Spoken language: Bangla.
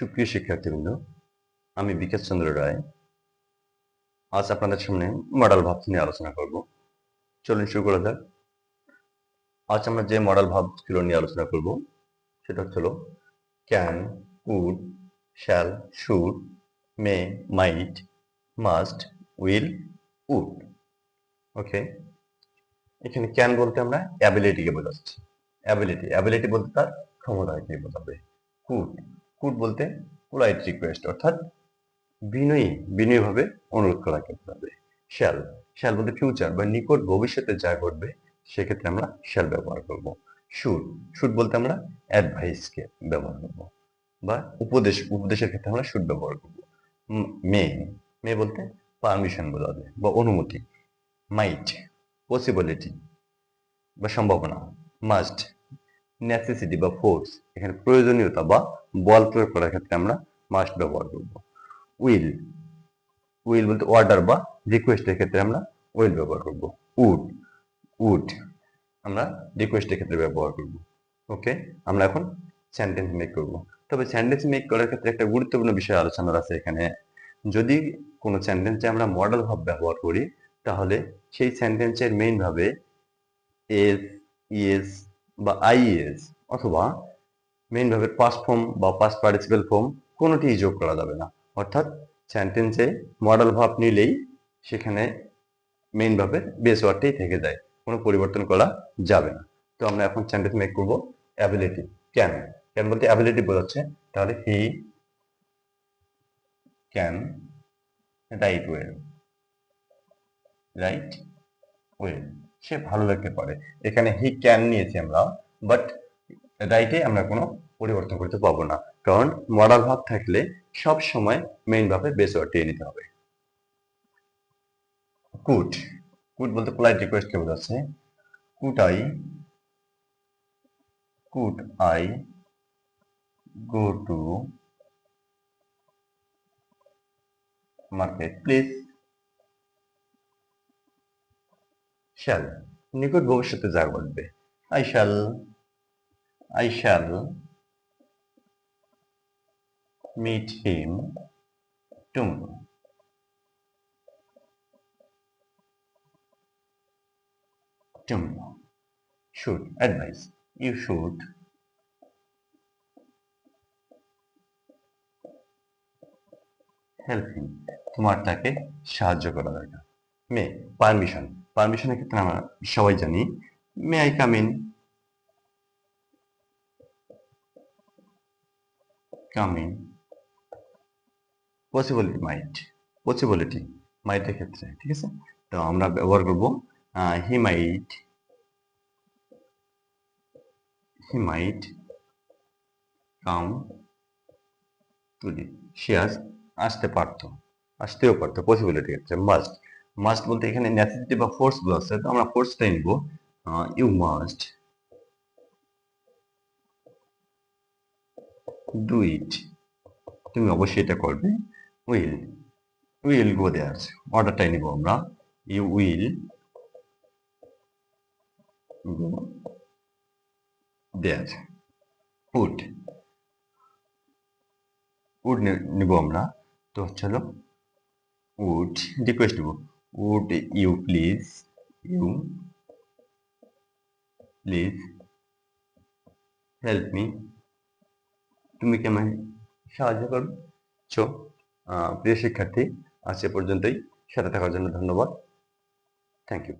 সুপ্রিয় শিক্ষার্থীবৃন্দ, আমি বিকাশ চন্দ্র রায়। আজ আপনাদের সামনে মডেল ভাব নিয়ে আলোচনা করব। চলুন শুরু করা যাক। আজ আমরা যে মডেল ভাবগুলো নিয়ে আলোচনা করব, সেটা হচ্ছিল can would shall should may might must will would okay এখানে ক্যান বলতে আমরা অ্যাবিলিটিকে বোঝাচ্ছি। অ্যাবিলিটি অ্যাবিলিটি বলতে তার ক্ষমতাকে বোঝাবে। কুড কুড বলতে পোলাইট রিকোয়েস্ট অর্থাৎ বিনয়ী, বিনয়ীভাবে অনুরোধ করাকে বোঝাবে শ্যাল শ্যাল বলতে ফিউচার বা নিকট ভবিষ্যতে যা ঘটবে, সেক্ষেত্রে আমরা শ্যাল ব্যবহার করব। শুড শুড বলতে আমরা অ্যাডভাইসকে ব্যবহার করব বা উপদেশ, উপদেশের ক্ষেত্রে আমরা শুড ব্যবহার করব। মে মে বলতে পারমিশন বোঝাবে বা অনুমতি মাইট পসিবিলিটি বা সম্ভাবনা মাস্ট নেসেসিটি বা ফোর্স এখানে প্রয়োজনীয়তা বা বল প্রয়োগ করার ক্ষেত্রে আমরা মাস্ট ব্যবহার করব। উইল উইল বলতে অর্ডার বা রিকোয়েস্টের ক্ষেত্রে আমরা উইল ব্যবহার করব। উড উড আমরা রিকোয়েস্টের ক্ষেত্রে ব্যবহার করব। ওকে আমরা এখন সেন্টেন্স মেক করব। তবে সেন্টেন্স মেক করার ক্ষেত্রে একটা গুরুত্বপূর্ণ বিষয় আলোচনার আছে এখানে। যদি কোনো সেন্টেন্সে আমরা মডেল ভাব ব্যবহার করি, তাহলে সেই সেন্টেন্সের মেইন ভাবে এস ইএস বা আইএস অথবা মেইন পাস্ট ফর্ম বা পাস্ট পার্টিসিপাল ফর্ম কোনোটিই যোগ করা যাবে না। অর্থাৎ সেন্টেন্সে মডেল ভাব নিলেই সেখানে মেইন ভাবে বেস ওয়ার্ডটাই থেকে যায়, কোনো পরিবর্তন করা যাবে না। তো আমরা এখন সেন্টেন্স মেক করব অ্যাবিলিটি ক্যান ক্যান বলতে অ্যাবিলিটি বোঝাচ্ছে, তাহলে he can write well write well সে ভালো লাগতে পারে। এখানে হি ক্যান নিয়েছি আমরা বাট রাইটে আমরা কোনো পরিবর্তন করতে পারব না। কারণ মডাল ভাব থাকলে সব সময় মেইন ভাবে বেস ওয়ার্ডটি নিতে হবে। কুট কুট বলতে পোলাইট রিকোয়েস্ট কে বোঝাচ্ছে। Could I could I go to market please shall নিকট ভবিষ্যতে যা ঘটবে I shall I shall meet him tomorrow tomorrow. Should advise. You should help him. তোমার তাকে সাহায্য করা দরকার মে পারমিশন পারমিশনের ক্ষেত্রে আমরা সবাই জানি। May I come in come in possibility might possibility মাইটের ক্ষেত্রে, ঠিক আছে? তো আমরা ব্যবহার করব he might he might come to the সে আস আসতে পারতো, আসতেও পারতো পসিবিলিটি হচ্ছে মাস্ট মাস্ট বলতে এখানে নেসেসিটি বা ফোর্সগুলো আছে, তো আমরা ফোর্সটাই নিব ইউ মাস্ট ডু ইট তুমি অবশ্যই এটা করবে। উইল উইল গো দেয়ার অর্ডারটাই নিব আমরা। You will go there. Would would নিব আমরা। তো হচ্ছে উড রিকোয়েস্ট নিব। Would you please you please help me? তুমি কি আমায় সাহায্য করছ? প্রিয় শিক্ষার্থী, আজ এ পর্যন্তই। সাথে থাকার জন্য ধন্যবাদ। Thank you